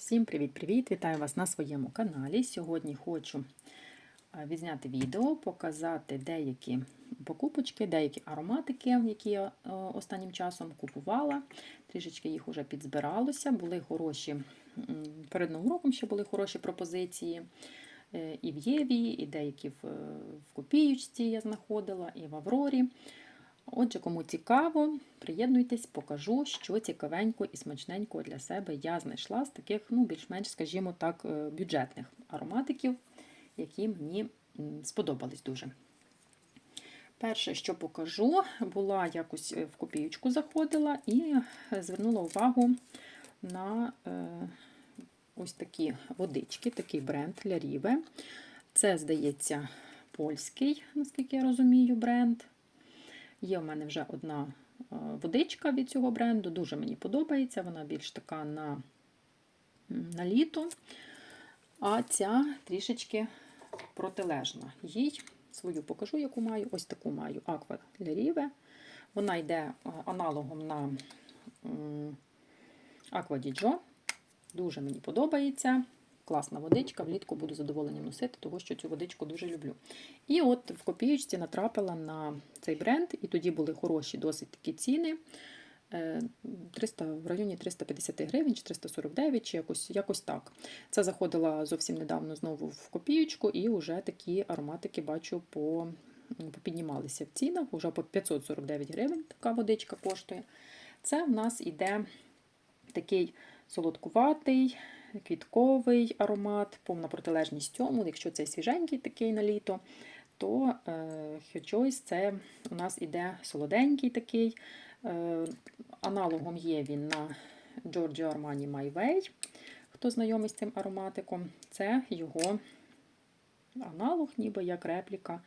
Всім привіт-привіт! Вітаю вас на своєму каналі. Сьогодні хочу е, відзняти відео, показати деякі покупочки, деякі ароматики, які я е, останнім часом купувала. Трішечки їх вже підзбиралося. Були хороші, перед новим роком ще були хороші пропозиції. е, І в Єві, і деякі в, в Копіючці я знаходила, і в Аврорі. Отже, кому цікаво, приєднуйтесь, покажу, що цікавенько і смачненько для себе я знайшла з таких, ну, більш-менш, скажімо так, е, бюджетних ароматиків, які мені сподобались дуже. Перше, що покажу, була якось е, в копіючку заходила і звернула увагу на е, ось такі водички, такий бренд Ляріве. Це, здається, польський, наскільки я розумію, бренд. Є в мене вже одна е, водичка від цього бренду, дуже мені подобається. Вона більш така на, на літо, а ця трішечки протилежна. Їй свою покажу, яку маю. Ось таку маю Aqua Lerive. Вона йде е, аналогом на Aqua di Дуже мені подобається. Класна водичка, влітку буду задоволенням носити, тому що цю водичку дуже люблю. І от в копієчці натрапила на цей бренд, і тоді були хороші досить такі ціни. Е, 300, в районі 350 гривень, чи 349, чи якось, якось так. Це заходила зовсім недавно знову в копієчку, і вже такі ароматики бачу по, попіднімалися в цінах. Уже по 549 гривень така водичка коштує. Це в нас іде такий солодкуватий, квітковий аромат, повна протилежність цьому. Якщо це свіженький такий на літо, то е, Choice це у нас іде солоденький такий. Е, аналогом є він на Giorgio Armani My Way. Хто знайомий з цим ароматиком, це його аналог, ніби як репліка.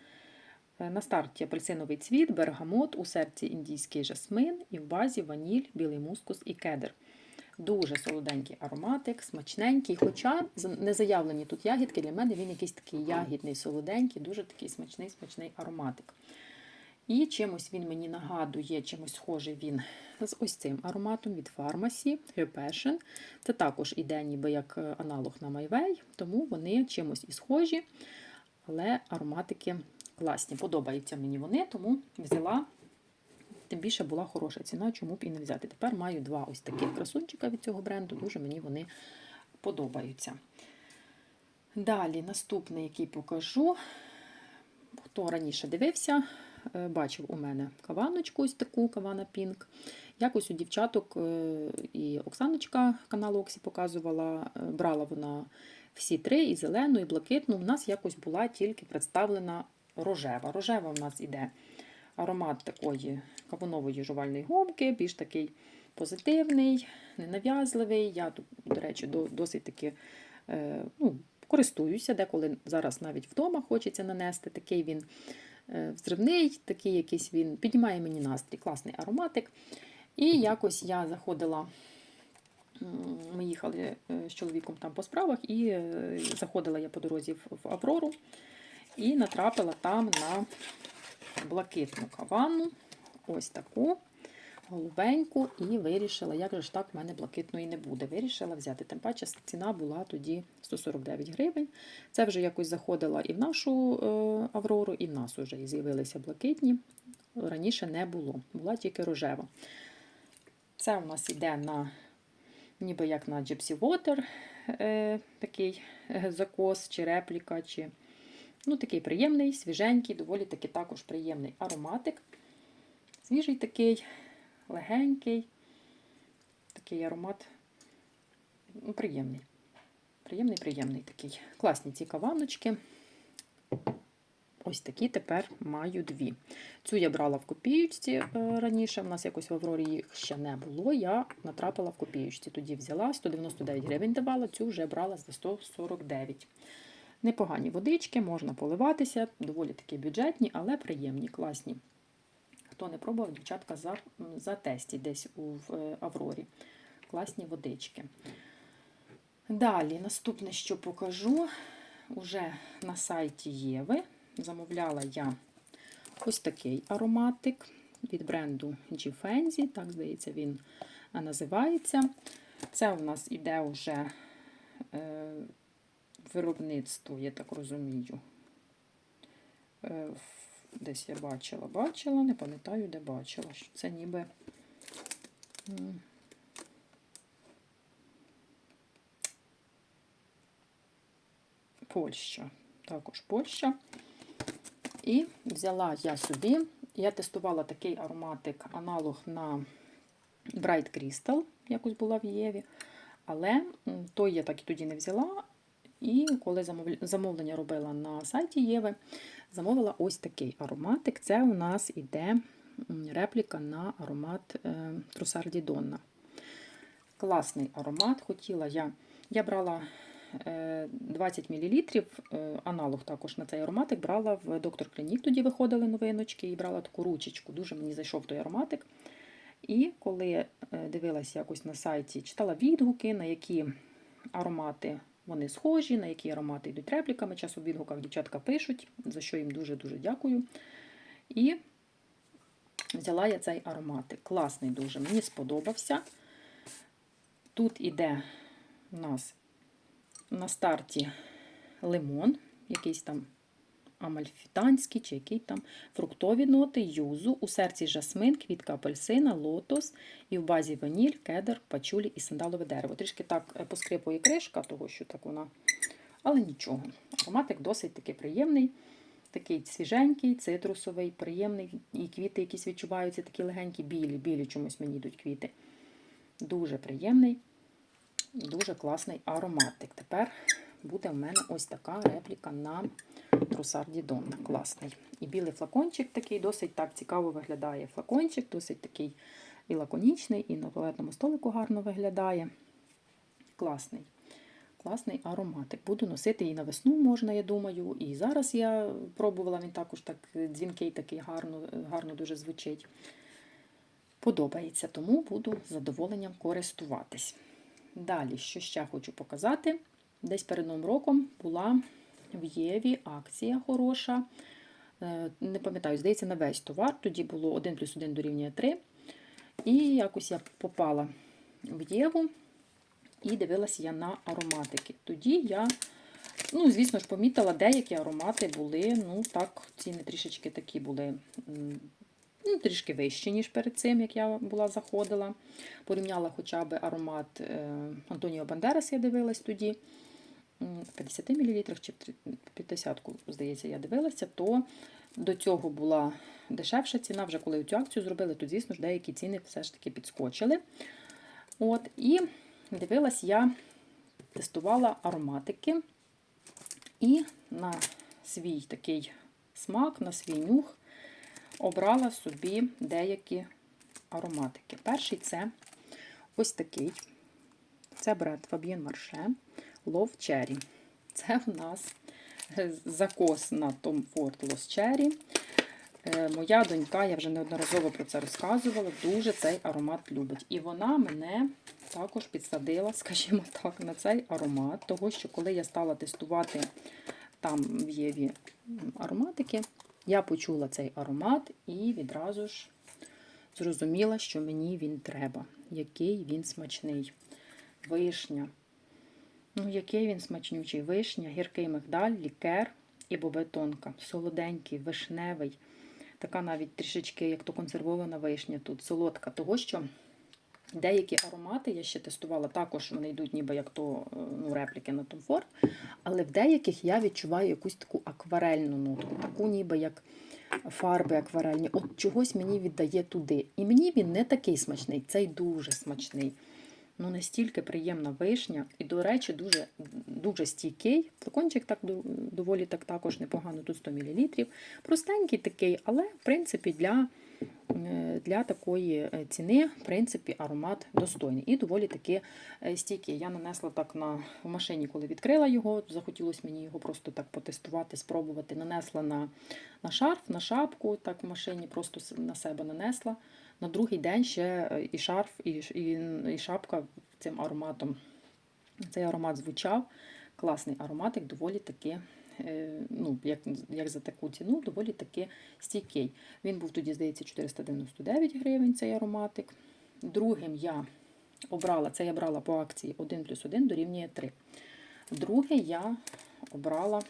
Е, На старті апельсиновий цвіт, бергамот, у серці індійський жасмин і в базі ваніль, білий мускус і кедр. Дуже солоденький ароматик, смачненький. Хоча не заявлені тут ягідки, для мене він якийсь такий ягідний, солоденький, дуже такий смачний, смачний ароматик. І чимось він мені нагадує, чимось схожий він з ось цим ароматом від Pharmacy Her Passion. Це також іде ніби як е, аналог на Майвей, тому вони чимось і схожі, але ароматики класні. Подобаються мені вони, тому взяла. Тим більше була хороша ціна, чому б і не взяти. Тепер маю два ось таких красунчика від цього бренду, дуже мені вони подобаються. Далі, наступний, який покажу. Хто раніше дивився, е, бачив у мене каваночку, ось таку кавана Пінк. Якось у дівчаток е, і Оксаночка каналу Оксі показувала, е, брала вона всі три, і зелену, і блакитну. У нас якось була тільки представлена рожева. Рожева у нас іде аромат такої кавунової жувальної гумки, більш такий позитивний, ненав'язливий. Я тут, до речі, досить таки е, ну, користуюся, деколи зараз навіть вдома хочеться нанести. Такий він е, взривний, такий якийсь він піднімає мені настрій, класний ароматик. І якось я заходила. Ми їхали е, з чоловіком там по справах, і заходила я по дорозі в Аврору і натрапила там на блакитну кавану, ось таку голубеньку, і вирішила, як же ж так в мене блакитної не буде. Вирішила взяти. Тим паче ціна була тоді 149 гривень. Це вже якось заходила і в нашу е, Аврору, і в нас вже з'явилися блакитні. Раніше не було, була тільки рожева. Це у нас йде на ніби як на Gypsy Water, е, такий е, закос чи репліка, чи Ну, такий приємний, свіженький, доволі таки також приємний ароматик. Свіжий такий, легенький, такий аромат ну, приємний. Приємний, приємний такий. Класні ці каваночки. Ось такі тепер маю дві. Цю я брала в копіючці е, раніше. У нас якось в Аврорі їх ще не було. Я натрапила в копіючці. Тоді взяла 199 гривень давала, цю вже брала за 149 Непогані водички, можна поливатися, доволі такі бюджетні, але приємні, класні. Хто не пробував, дівчатка за, за тесті десь у в е, Аврорі. Класні водички. Далі, наступне, що покажу, уже на сайті Єви. Замовляла я ось такий ароматик від бренду G Fenzi, так здається, він називається. Це у нас іде вже е, виробництво, я так розумію. Е, Десь я бачила, бачила, не пам'ятаю, де бачила, що це ніби. Польща. Також Польща. І взяла я собі, я тестувала такий ароматик, аналог на Bright Crystal, якось була в Єві. Але той я так і тоді не взяла. І коли замовлення робила на сайті Єви, замовила ось такий ароматик. Це у нас іде репліка на аромат е, Трусарді Донна. Класний аромат. Хотіла я. Я брала е, 20 мл, е, аналог також на цей ароматик, брала в доктор Клінік, тоді виходили новиночки, і брала таку ручечку. Дуже мені зайшов той ароматик. І коли е, дивилася якось на сайті, читала відгуки, на які аромати вони схожі, на які аромати йдуть репліками. Час у відгуках дівчатка пишуть, за що їм дуже-дуже дякую. І взяла я цей ароматик. Класний дуже, мені сподобався. Тут іде у нас на старті лимон, якийсь там амальфітанський чи який там фруктові ноти, юзу, у серці жасмин, квітка апельсина, лотос і в базі ваніль, кедр, пачулі і сандалове дерево. Трішки так е, поскрипує кришка, того що так вона. Але нічого. Ароматик досить таки приємний, такий свіженький, цитрусовий, приємний. І квіти якісь відчуваються, такі легенькі, білі, білі чомусь мені йдуть квіти. Дуже приємний, дуже класний ароматик. Тепер буде в мене ось така репліка на Трусарді Донна. Класний. І білий флакончик такий, досить так цікаво виглядає флакончик, досить такий і лаконічний, і на туалетному столику гарно виглядає. Класний. Класний ароматик. Буду носити і на весну можна, я думаю. І зараз я пробувала, він також так дзвінкий, такий гарно, гарно дуже звучить. Подобається, тому буду з задоволенням користуватись. Далі, що ще хочу показати. Десь перед Новим роком була в Єві акція хороша. Е, Не пам'ятаю, здається, на весь товар. Тоді було 1 плюс 1 дорівнює 3. І якось я попала в Єву і дивилася я на ароматики. Тоді я, ну, звісно ж, помітила, деякі аромати були, ну, так, ціни трішечки такі були. Ну, трішки вищі, ніж перед цим, як я була заходила. Порівняла хоча б аромат е, Антоніо Бандерас, я дивилась тоді. В 50 мл чи в три- 50, здається, я дивилася, то до цього була дешевша ціна. Вже коли цю акцію зробили, то, звісно ж, деякі ціни все ж таки підскочили. От, і дивилась я, тестувала ароматики. І на свій такий смак, на свій нюх обрала собі деякі ароматики. Перший це ось такий. Це бренд Fabienne Marche Love Cherry. Це в нас е, закос на Tom Ford Lost Cherry. Моя донька, я вже неодноразово про це розказувала, дуже цей аромат любить. І вона мене також підсадила, скажімо так, на цей аромат, того що коли я стала тестувати там в Єві ароматики, я почула цей аромат і відразу ж зрозуміла, що мені він треба, який він смачний. Вишня. Ну, який він смачнючий. Вишня, гіркий мигдаль, лікер і бобетонка. Солоденький, вишневий. Така навіть трішечки, як то консервована вишня тут, солодка. Того, що деякі аромати я ще тестувала, також вони йдуть ніби як то е, ну, репліки на Tom Ford, але в деяких я відчуваю якусь таку акварельну нотку, таку ніби як фарби акварельні. От чогось мені віддає туди. І мені він не такий смачний, цей дуже смачний. Ну, настільки приємна вишня. І, до речі, дуже, дуже стійкий. Флакончик так доволі так також непогано, тут 100 мл. Простенький такий, але в принципі для, е, для такої е, ціни в принципі, аромат достойний і доволі таки е, стійкий. Я нанесла так на в машині, коли відкрила його. Захотілося мені його просто так потестувати, спробувати. Нанесла на, на шарф, на шапку, так в машині, просто на себе нанесла. На другий день ще е, і шарф, і, і, і шапка цим ароматом. Цей аромат звучав. Класний ароматик, доволі таки, е, ну, як, як за таку ціну, доволі таки стійкий. Він був тоді, здається, 499 гривень цей ароматик. Другим я обрала, це я брала по акції 1 плюс 1 дорівнює 3. Друге я обрала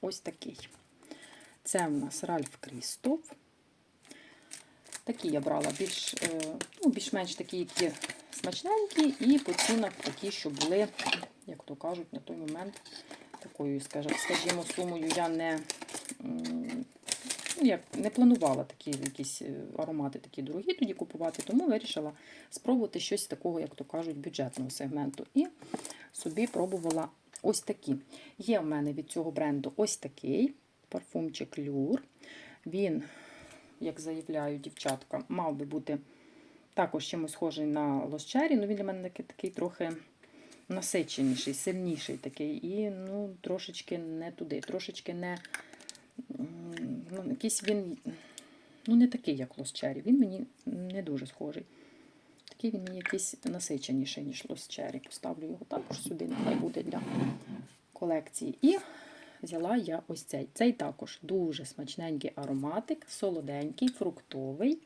ось такий. Це в нас Ральф Крістоф. Такі я брала більш, е, ну, більш-менш такі, які смачненькі, і по такі, що були, як то кажуть, на той момент такою, скажімо, сумою я не, ну, не планувала такі якісь е, аромати такі дорогі тоді купувати, тому вирішила спробувати щось такого, як то кажуть, бюджетного сегменту. І собі пробувала ось такі. Є в мене від цього бренду ось такий парфумчик Люр. Він, як заявляють дівчатка, мав би бути також чимось схожий на Лосчері, але він для мене такий, такий трохи насиченіший, сильніший такий. І ну, трошечки не туди, трошечки не. Ну, якийсь він ну, не такий, як Лосчері. Він мені не дуже схожий. Такий він мені якийсь насиченіший, ніж Лосчері. Поставлю його також сюди, нехай буде для колекції. І взяла я ось цей. Цей також дуже смачненький ароматик, солоденький, фруктовий.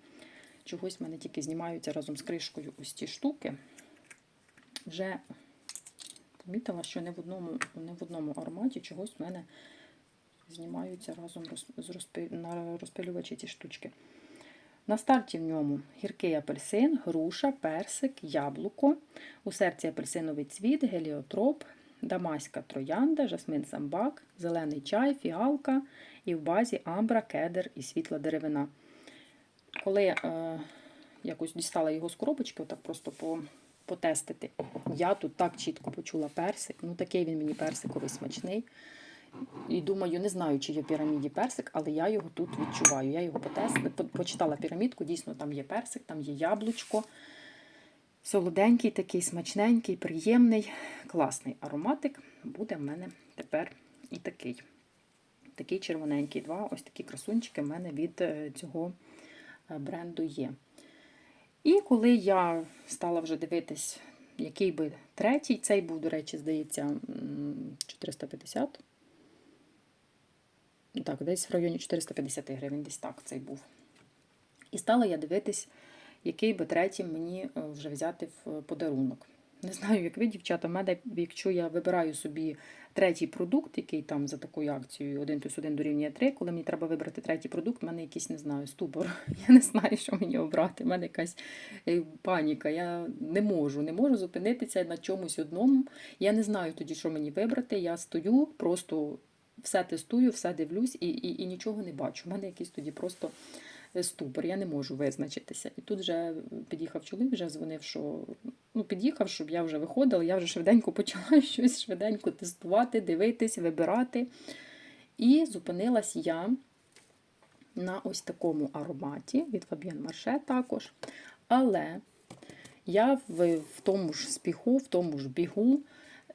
Чогось в мене тільки знімаються разом з кришкою ось ці штуки. Вже помітила, що не в одному, не в одному ароматі чогось в мене знімаються разом з розпи... на розпилювачі ці штучки. На старті в ньому гіркий апельсин, груша, персик, яблуко, у серці апельсиновий цвіт, геліотроп, дамаська троянда, жасмин самбак, зелений чай, фіалка і в базі амбра, кедр і світла деревина. Коли е, якось дістала його з коробочки, отак просто по, потестити, я тут так чітко почула персик. Ну такий він мені персиковий смачний. І думаю, не знаю, чи є в піраміді персик, але я його тут відчуваю. Я його потестила, почитала пірамідку, дійсно там є персик, там є яблучко. Солоденький, такий смачненький, приємний, класний ароматик. Буде в мене тепер і такий. Такий червоненький. Два ось такі красунчики в мене від е, цього е, бренду є. І коли я стала вже дивитись, який би третій, цей був, до речі, здається, 450. Так, десь в районі 450 гривень, десь так цей був. І стала я дивитись, який би третій мені е, вже взяти в подарунок. Не знаю, як ви, дівчата, в мене, якщо я вибираю собі третій продукт, який там за такою акцією 1 плюс 1 дорівнює 3, коли мені треба вибрати третій продукт, в мене якийсь, не знаю, ступор. Я не знаю, що мені обрати. У мене якась е, паніка. Я не можу, не можу зупинитися на чомусь одному. Я не знаю тоді, що мені вибрати. Я стою, просто все тестую, все дивлюсь і, і, і нічого не бачу. У мене якийсь тоді просто е, ступор, я не можу визначитися. І тут вже під'їхав чоловік, вже дзвонив, що ну, під'їхав, щоб я вже виходила, я вже швиденько почала щось швиденько тестувати, дивитись, вибирати. І зупинилась я на ось такому ароматі від Fabienne Marche також. Але я в, в тому ж спіху, в тому ж бігу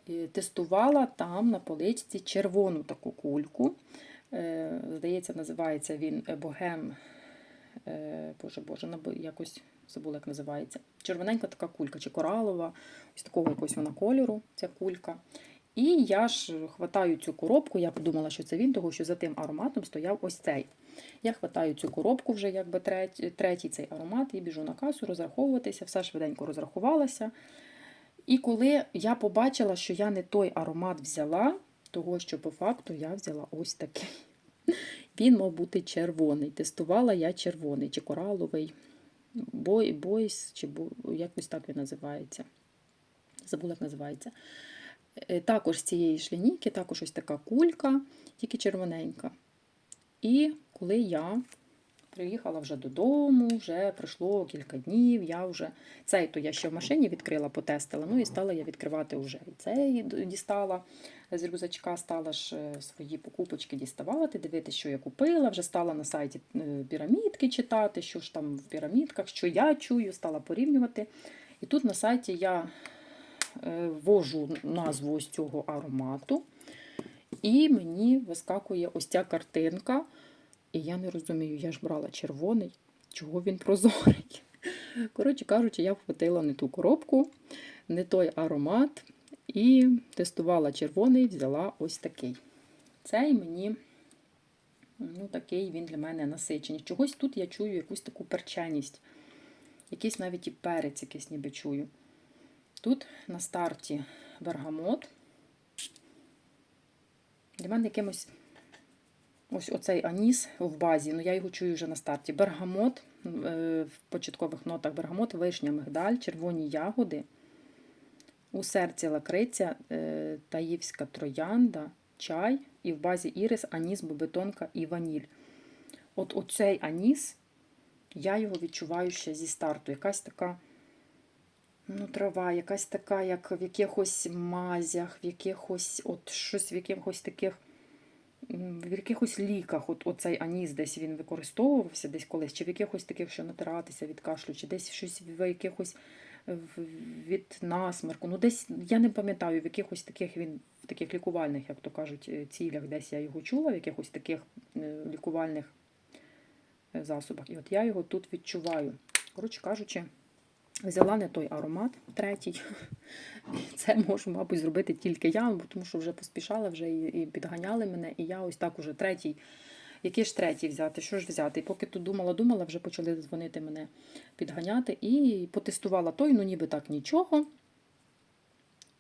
е, тестувала там на поличці червону таку кульку. Е, Здається, називається він Богем. Е, Боже Боже, якось забула, як називається. Червоненька така кулька, чи коралова, ось такого якогось вона кольору, ця кулька. І я ж хватаю цю коробку, я подумала, що це він, тому що за тим ароматом стояв ось цей. Я хватаю цю коробку вже якби третій, третій цей аромат і біжу на касу розраховуватися, все швиденько розрахувалася. І коли я побачила, що я не той аромат взяла, того, що по факту я взяла ось такий. Він мав бути червоний. Тестувала я червоний, чи кораловий, бой, бойс, чи якось так він називається. Забула, як називається. Е, Також з цієї ж лінійки, також ось така кулька, тільки червоненька. І коли я приїхала вже додому, вже пройшло кілька днів, я вже цей то я ще в машині відкрила, потестила. Ну і стала я відкривати вже і цей дістала з рюкзачка, стала ж е, свої покупочки діставати, дивитися, що я купила. Вже стала на сайті е, пірамідки читати, що ж там в пірамідках, що я чую, стала порівнювати. І тут на сайті я е, ввожу назву ось цього аромату, і мені вискакує ось ця картинка. І я не розумію, я ж брала червоний, чого він прозорий. Коротше кажучи, я вхватила не ту коробку, не той аромат і тестувала червоний, взяла ось такий. Цей мені, ну, такий він для мене насичений. Чогось тут я чую якусь таку перченість, якийсь навіть і перець якийсь ніби чую. Тут на старті бергамот, Для мене якимось ось оцей аніс в базі, ну я його чую вже на старті. Бергамот, е, в початкових нотах бергамот, вишня, мигдаль, червоні ягоди. У серці лакриця, е, таївська троянда, чай і в базі ірис, аніс, бобетонка і ваніль. От оцей аніс, я його відчуваю ще зі старту. Якась така ну, трава, якась така, як в якихось мазях, в якихось от щось в якихось таких. В якихось ліках, от оцей аніс десь він використовувався десь колись, чи в якихось таких, що натиратися від кашлю, чи десь щось в якихось від насморку. Ну, десь я не пам'ятаю, в якихось таких він в таких лікувальних, як то кажуть, е, цілях, десь я його чула, в якихось таких е, лікувальних е, засобах. І от я його тут відчуваю. Коротше кажучи, взяла не той аромат, третій. Це можу, мабуть, зробити тільки я, тому що вже поспішала, вже і підганяли мене, і я ось так уже третій. Який ж третій взяти? Що ж взяти? І поки тут думала, думала, вже почали дзвонити мене підганяти. І потестувала той, ну ніби так нічого.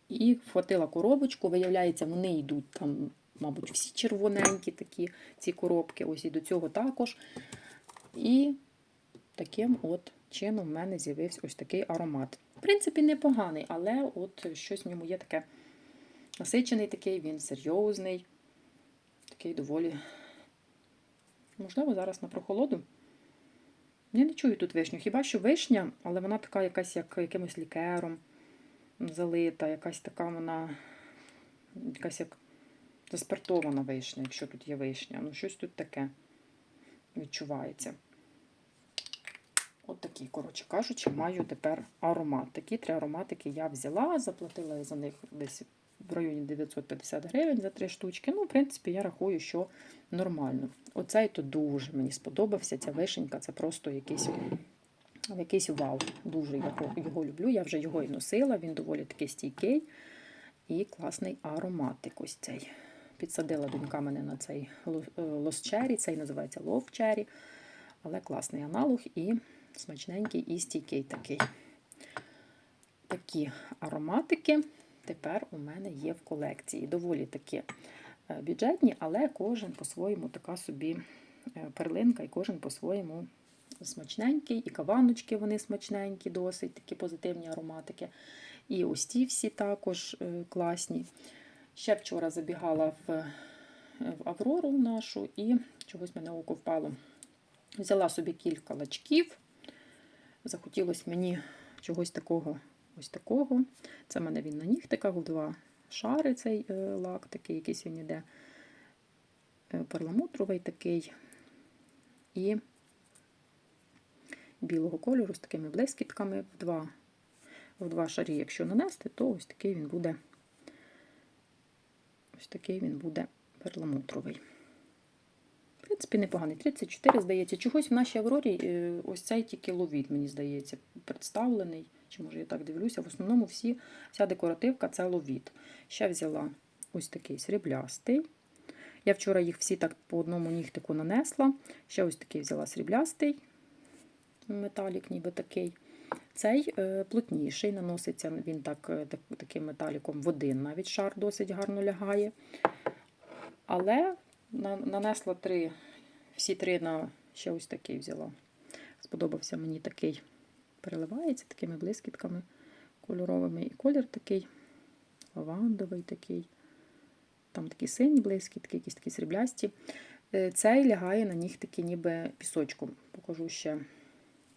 І вхватила коробочку. Виявляється, вони йдуть там, мабуть, всі червоненькі такі ці коробки. Ось і до цього також. І таким от чином в мене з'явився ось такий аромат. В принципі, непоганий, але от щось в ньому є таке насичений такий, він серйозний, такий доволі. Можливо, зараз на прохолоду. Я не чую тут вишню. Хіба що вишня, але вона така якась як якимось лікером залита, якась така вона, якась як заспиртована вишня, якщо тут є вишня. Ну, щось тут таке відчувається. От такі, коротше кажучи, маю тепер аромат. Такі три ароматики я взяла, заплатила за них десь в районі 950 гривень за три штучки. Ну, в принципі, я рахую, що нормально. Оцей то дуже мені сподобався. Ця вишенька це просто якийсь, якийсь вау. Дуже його, його люблю. Я вже його і носила, він доволі такий стійкий і класний ароматик. Ось цей. Підсадила донька мене на цей Lost Cherry, цей називається Cherry, але класний аналог і смачненький і стійкий такий. Такі ароматики тепер у мене є в колекції. Доволі такі е, бюджетні, але кожен по-своєму така собі е, перлинка, і кожен по-своєму смачненький, і каваночки вони смачненькі, досить такі позитивні ароматики. І ось ті всі також е, класні. Ще вчора забігала в, в Аврору нашу і чогось мене око впало. Взяла собі кілька лачків. Захотілося мені чогось такого, ось такого. Це в мене він на нігтиках, в два шари цей е, лак, такий якийсь він іде е, перламутровий такий. І білого кольору з такими блискітками в два, в два шарі. Якщо нанести, то ось такий він буде. Ось такий він буде перламутровий. В принципі, непоганий. 34, здається. Чогось в нашій Аврорі е, ось цей тільки ловіт, мені здається, представлений. Чи може я так дивлюся? В основному всі, вся декоративка це ловіт. Ще взяла ось такий сріблястий. Я вчора їх всі так по одному нігтику нанесла. Ще ось такий взяла сріблястий металік, ніби такий. Цей е, плотніший, наноситься він так, е, так, таким металіком в один навіть шар досить гарно лягає. Але на, нанесла три, всі три на ще ось такий взяла. Сподобався мені такий, переливається такими блискітками кольоровими. І колір такий лавандовий такий. Там такі сині блискітки, якісь такі сріблясті. Е, Цей лягає на них такі ніби пісочком. Покажу ще.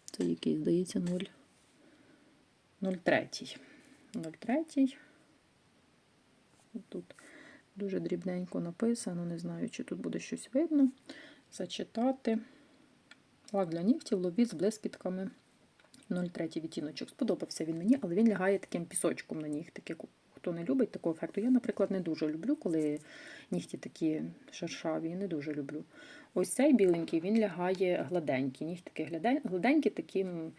Це який, здається, 0. 0,3. 0,3. Тут дуже дрібненько написано, не знаю, чи тут буде щось видно. Зачитати. Лак для нігтів, ловіт з блискітками. 0,3 відтіночок. Сподобався він мені, але він лягає таким пісочком на нігтики. Хто не любить такого ефекту. Я, наприклад, не дуже люблю, коли нігті такі шершаві, не дуже люблю. Ось цей біленький, він лягає гладенький. Нігтики гладенькі таким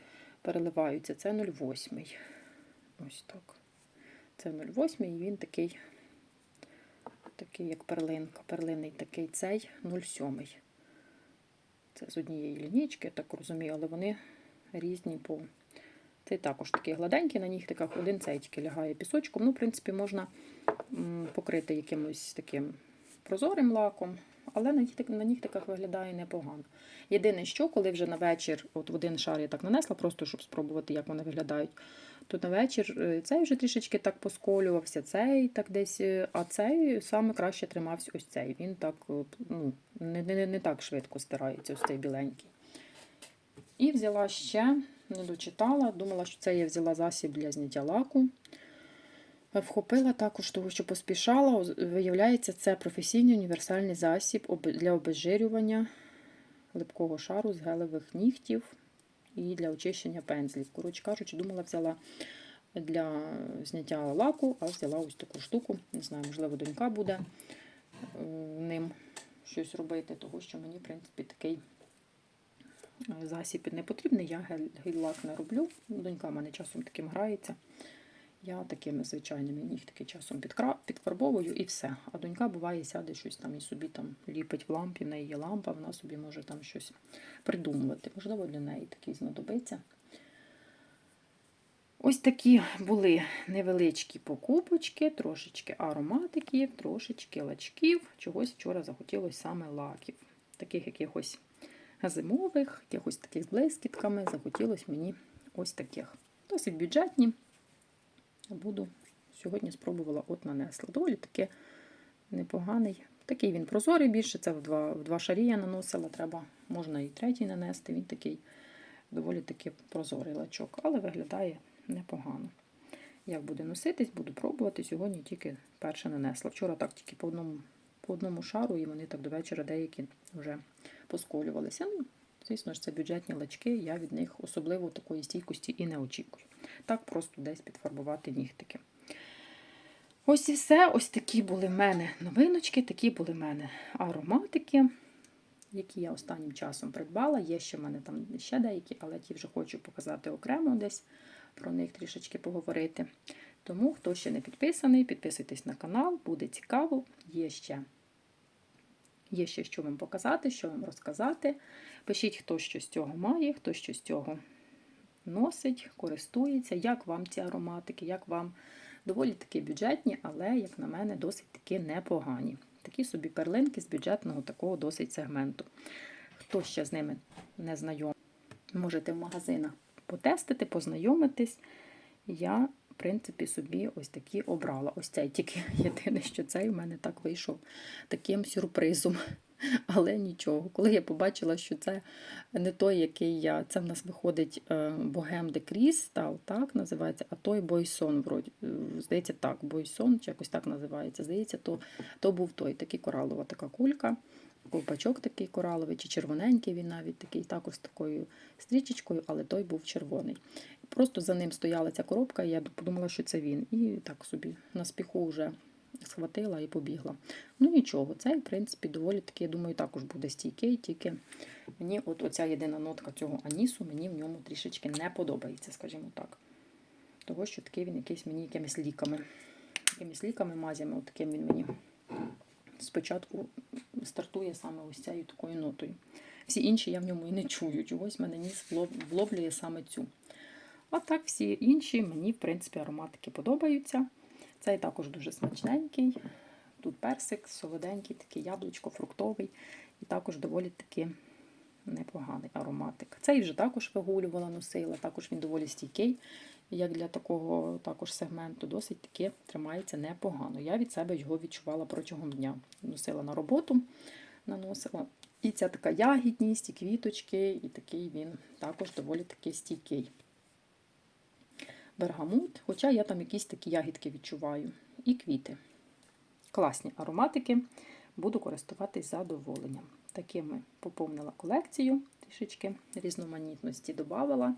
переливаються. Це 0,8. Ось так. Це 0,8 і він такий, такий, як перлинка. Перлинний такий цей 0,7. Це з однієї лінійки, я так розумію, але вони різні по. Цей також такий гладенький на нігтиках, один цей лягає пісочком. Ну, в принципі, можна покрити якимось таким прозорим лаком, але на нігтиках виглядає непогано. Єдине, що коли вже на вечір, от в один шар я так нанесла, просто щоб спробувати, як вони виглядають. То на вечір е, цей вже трішечки так посколювався, цей так десь, е, а цей саме краще тримався ось цей. Він так е, ну, не, не, не так швидко стирається, ось цей біленький. І взяла ще, не дочитала, думала, що це я взяла засіб для зняття лаку. Е, Вхопила також того, що поспішала. Виявляється, це професійний універсальний засіб для обезжирювання липкого шару з гелевих нігтів і для очищення пензлів. Коротше кажучи, думала, взяла для зняття лаку, а взяла ось таку штуку. Не знаю, можливо, донька буде е, ним щось робити, того що мені, в принципі, такий засіб не потрібний. Я гель- гель-лак не роблю. Донька в мене часом таким грається. Я такими звичайними нігтики часом підфарбовую і все. А донька буває сяде щось там і собі там ліпить в лампі, в неї є лампа, вона собі може там щось придумувати. Можливо, для неї такий знадобиться. Ось такі були невеличкі покупочки, трошечки ароматиків, трошечки лачків. Чогось вчора захотілося саме лаків. Таких якихось зимових, якихось таких з блискітками. Захотілося мені ось таких. Досить бюджетні. Буду сьогодні спробувала от нанесла. Доволі таки непоганий. Такий він прозорий більше, це в два, в два шарі я наносила, треба, можна і третій нанести. Він такий доволі таки прозорий лачок, але виглядає непогано. Як буде носитись, буду пробувати. Сьогодні тільки перше нанесла. Вчора так тільки по одному, по одному шару, і вони так до вечора деякі вже посколювалися. Ну, звісно ж, це бюджетні лачки, я від них особливо такої стійкості і не очікую. Так просто десь підфарбувати нігтики. Ось і все. Ось такі були в мене новиночки, такі були в мене ароматики, які я останнім часом придбала. Є ще в мене там ще деякі, але ті вже хочу показати окремо десь про них трішечки поговорити. Тому, хто ще не підписаний, підписуйтесь на канал, буде цікаво. Є ще, є ще що вам показати, що вам розказати. Пишіть, хто що з цього має, хто що з цього носить, користується, як вам ці ароматики, як вам доволі таки бюджетні, але, як на мене, досить таки непогані. Такі собі перлинки з бюджетного такого досить сегменту. Хто ще з ними не знайомий, можете в магазинах потестити, познайомитись. Я, в принципі, собі ось такі обрала. Ось цей тільки єдине, що цей в мене так вийшов таким сюрпризом. Але нічого. Коли я побачила, що це не той, який я. Це в нас виходить Богем де Крістал, так називається, а той Бойсон, вроді. е, Здається, так, Бойсон, чи якось так називається. Здається, то, то був той такий коралова така кулька. Ковпачок такий кораловий, чи червоненький він навіть такий, також з такою стрічечкою, але той був червоний. Просто за ним стояла ця коробка, і я подумала, що це він. І так собі на спіху вже схватила і побігла. Ну нічого, цей, в принципі, доволі таки, я думаю, також буде стійкий, тільки мені от оця єдина нотка цього анісу, мені в ньому трішечки не подобається, скажімо так. Того, що такий він якийсь мені якимись ліками. Якимись ліками, мазями, от таким він мені спочатку стартує саме ось цією такою нотою. Всі інші я в ньому і не чую. Чогось мене ніс вловлює саме цю. А так всі інші мені, в принципі, ароматики подобаються. Цей також дуже смачненький. Тут персик, солоденький, такий яблучко, фруктовий. І також доволі таки непоганий ароматик. Цей вже також вигулювала, носила, також він доволі стійкий, як для такого також сегменту, досить таки тримається непогано. Я від себе його відчувала протягом дня. Носила на роботу, наносила. І ця така ягідність, і квіточки, і такий він також доволі таки стійкий. Бергамут, хоча я там якісь такі ягідки відчуваю. І квіти. Класні ароматики. Буду користуватись задоволенням. Такими поповнила колекцію, трішечки різноманітності додавала.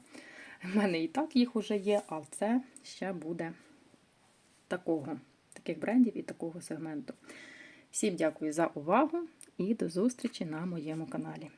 У мене і так їх вже є, а це ще буде такого, таких брендів і такого сегменту. Всім дякую за увагу і до зустрічі на моєму каналі.